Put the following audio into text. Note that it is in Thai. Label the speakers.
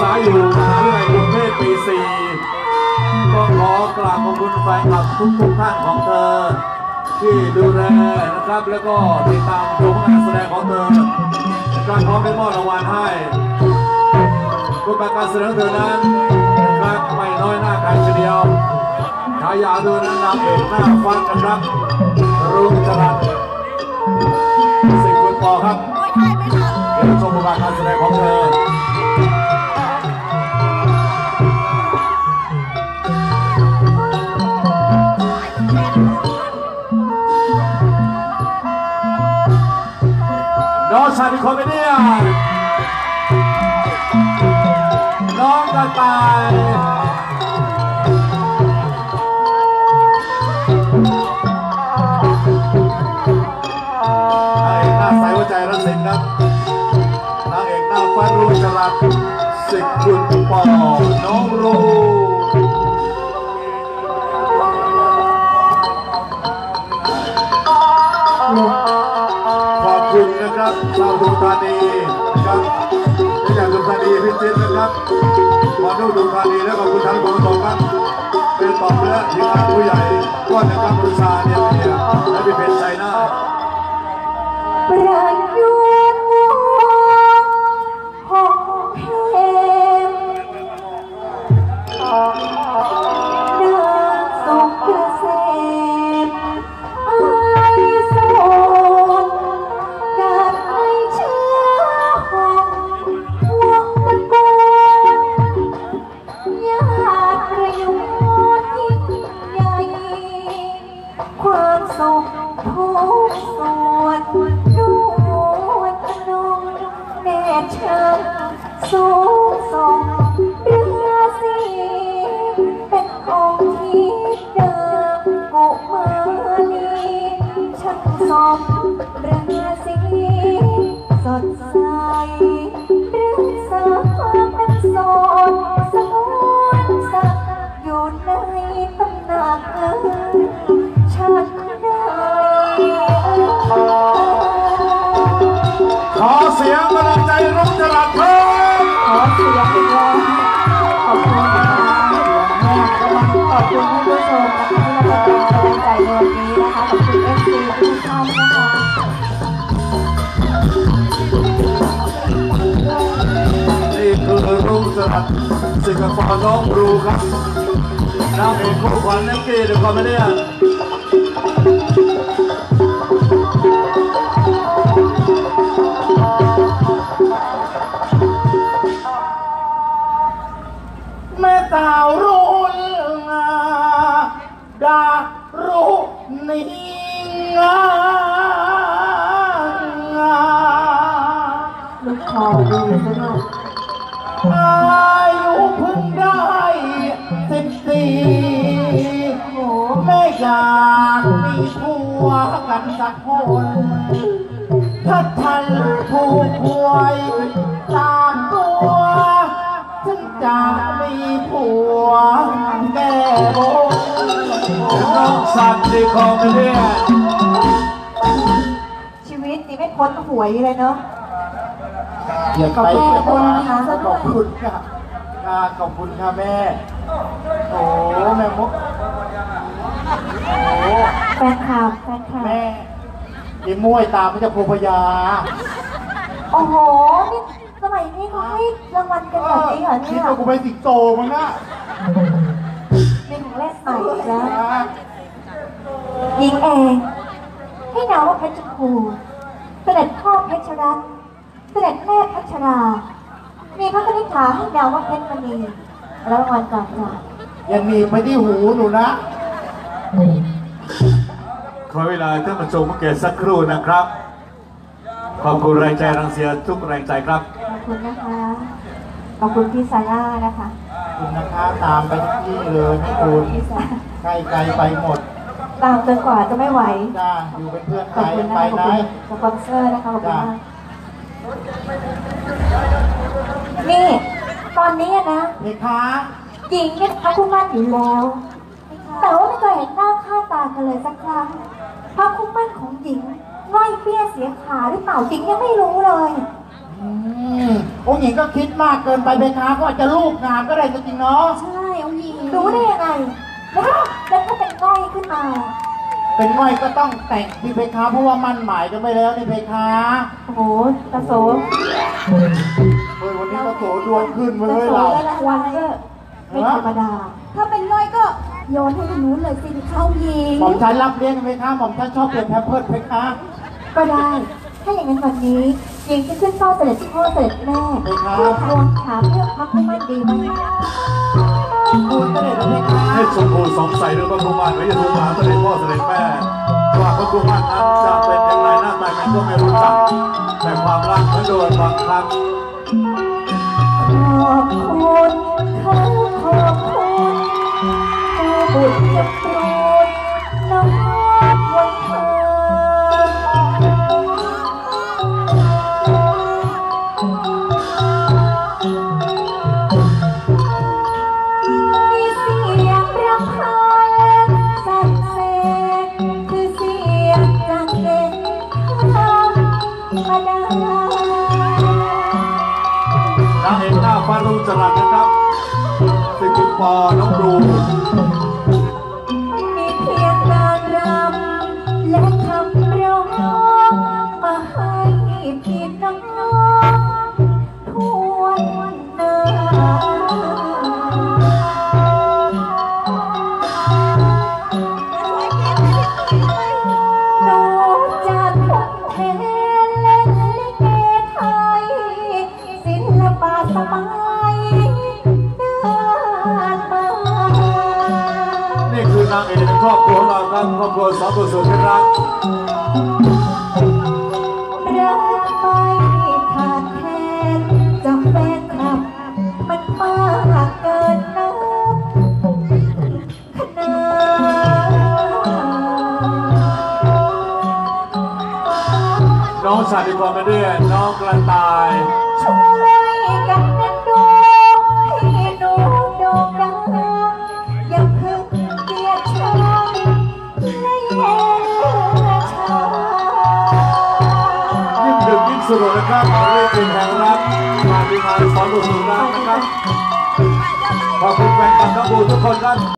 Speaker 1: ษาอยู่มหาวิทยาลัยกรุงเทพปีสี่ก็ขอกราบขอบคุณแฟนคลับทุกทุกท่านของเธอ ที่ดูแลนะครับ แล้วก็ติดตามชมงานแสดงของเธอการพร้อมได้มอบรางวัลให้รูปแบบการแสดงขอเธอนั้นรับไม่น้อยหน้าใครทีเดียวฉายาด้วยนั้นนางเอกหน้าฟันนครับรุ่งจรัสสิ่งคุณปอครับเดี๋ยวชมบทบาทการแสดงของเธอ น้องชายเป็นคนไม่เนี่ยน้องกระต่ายนางเอกหน้าใสหัวใจรักสิงครับนางเอกหน้าฟ้ารุ่งจรัสสิทธิ์คุณปอน้องรู นะครับชาวดุธานีครับนี่จากดุธานีพิจิตรนะครับขอดูดุธานีและขอบคุณทั้งผู้ชมครับเป็นต่อเนื่อทีมงานผู้ใหญ่ก้อนนะครับบริษัทเนี่ยเนี่ยและพี่เป็นใจหน้า
Speaker 2: รุ่ง
Speaker 1: จรัสครับ
Speaker 2: ขอเสียงอีกแล้วขอบคุณนะคะแม่ก็มาขอบคุณท่านผู้ชมนะคะที่มาเป็นใจในวันนี้นะคะขอบคุณเอฟซีทุกท่านนะคะ
Speaker 1: นี่คือรุ่งจรัสสิงคโปร์น้องรูครับนางเอกคู่ขวัญนักเกีฬาคอมเมดี้า
Speaker 3: รุณีงา
Speaker 2: ลูกคอดีซะด้วย
Speaker 3: อายุเพิ่งได้สิบสี่
Speaker 2: โอ้
Speaker 3: แม่อยากมีผัวกันสักคน ถ้าท่านถูกหวย สัน
Speaker 1: ติคอมเมดี้
Speaker 2: ชีวิตนี่ไม่พ้นหวยเลยเนาะ
Speaker 3: อย่าไป
Speaker 2: ขอบคุณคนนะคะ
Speaker 3: ขอบคุณค่ะอ่าขอบคุณค่ะแม่ โอ้แม่มุกโอ้
Speaker 2: แฟนคลับแฟนคลับ
Speaker 3: แม่ยิ้มมวยตามพระเจ้าโพพยา
Speaker 2: โอ้โหนี่สมัยนี้เขาให้รางวัลกันแบบนี้เหรอ
Speaker 3: คิ
Speaker 2: เนี่
Speaker 3: ด
Speaker 2: ย
Speaker 3: ว่ากูไปสิงโตมั้งนะ
Speaker 2: เป็นของเล่นใหม่อีกแล้ว หญิงเองให้นามว่าเพชรภูเสด็จพ่อเพชรรัตน์เสด็จแม่พัชรา มีพระคณิษฐาให้นามว่าเพชรมณีแล้วรางวัลก่อนค่ะ
Speaker 3: ยังมีไปที่หูหนูนะ
Speaker 1: ขอเวลาท่านผู้ชมเกียรติสักครู่นะครับ ขอบคุณแรงใจรังเสียทุกแรงใจครับ
Speaker 2: ขอบคุณนะคะ ขอบคุณพี่ซาร่านะคะ
Speaker 3: คุณนะคะตามไปทุกที่เลยไม่คุณ
Speaker 2: พี่ซา
Speaker 3: ใกล้ไกลไปหมด
Speaker 2: ตามจนกว่าจะไม่ไหว
Speaker 3: จ้าอยู่เป็นเพื่อน
Speaker 2: ข
Speaker 3: ใคร
Speaker 2: อบคุณนะ
Speaker 3: ไป
Speaker 2: คะขอบ
Speaker 3: ไหน
Speaker 2: คุณสปอนเซอร์นะคะขอบคุณมากนี่ ตอนนี้นะ
Speaker 3: เพคะ
Speaker 2: หญิงเนี่ยเขาคู่มั่นอยู่แล้ว แต่ว่าไม่เคยเห็นหน้าค่าตากันเลยสักครั้งพระคู่มั่นของหญิงง่อยเปี้ยเสียขาหรือเปล่าหญิงยังไม่รู้เลย
Speaker 3: มอืมองค์หญิงก็คิดมากเกินไปเพคะก็อาจจะลูกงามก็ได้จริงๆเนาะ
Speaker 2: ใช่องค์หญิงรู้ได้ยังไง แล้วก็แล้วก็เป็นก้อยขึ้นมา
Speaker 3: เป็นง่อยก็ต้องแต่งพี่เพคะเพราะว่ามั่นหมายกันไปแล้วนี่เพคะ
Speaker 2: โอ้โหตาโส
Speaker 3: เฮ้ยวันนี้ก็โสดวงขึ้นมา
Speaker 2: ตา
Speaker 3: เลย
Speaker 2: โส
Speaker 3: เรา
Speaker 2: ได้รางวัลก็ไม่ธรรมดา ถ้าเป็นก้อยก็โยนให้ทางนู้นเลยสิเข้ายิง
Speaker 3: หม่อมฉันรับเลี้ยงเพคะหม่อมฉันชอบเปลี่ยนแพมเพิร์ดเพคะ
Speaker 2: ก็ได้ ถ้าอย่างนั้นวันนี้ยิงจะขึ้นเฝ้าเสด็จพ่อเสด็จแม่เพื่อทวงถามเรื่องพักไม่มั่นดีไหม
Speaker 3: คุณเสด็จเพคะ
Speaker 1: ให้ชมพูสงสัยเรื่องพระกุมารไว้จะทูลถามเสด็จพ่อเสด็จแม่ว่าพระกุมารนั้นจะเป็นอย่างไรหน้าตากันก็ไม่รู้จัก แต่ความรักนั้นโดนบางครั้ง
Speaker 2: ขอบคุณเขาขอบคุณเจ้าบุญจะโปรดน้อง รุ่งจรั
Speaker 1: สนะครับสิบปอน้องดู
Speaker 2: มีเพียงการรำและคำร้องมาให้พี่น้อง
Speaker 1: ครับครอบครัวสองบุตรสุดที่รัก
Speaker 2: รักไม่ขาดแคลนจำแฟนคลับ มันมากเกินนับขนาด
Speaker 1: น้องชาติพรมาเดือนน้องกระต่าย
Speaker 2: ช่วยกัน
Speaker 1: สนุกนะครับเรื่องจริงแห่งรักมาดีมาสอนบุตรสุดรักนะครับขอบคุณแฟนคลับทั้งบูทุกคนครับ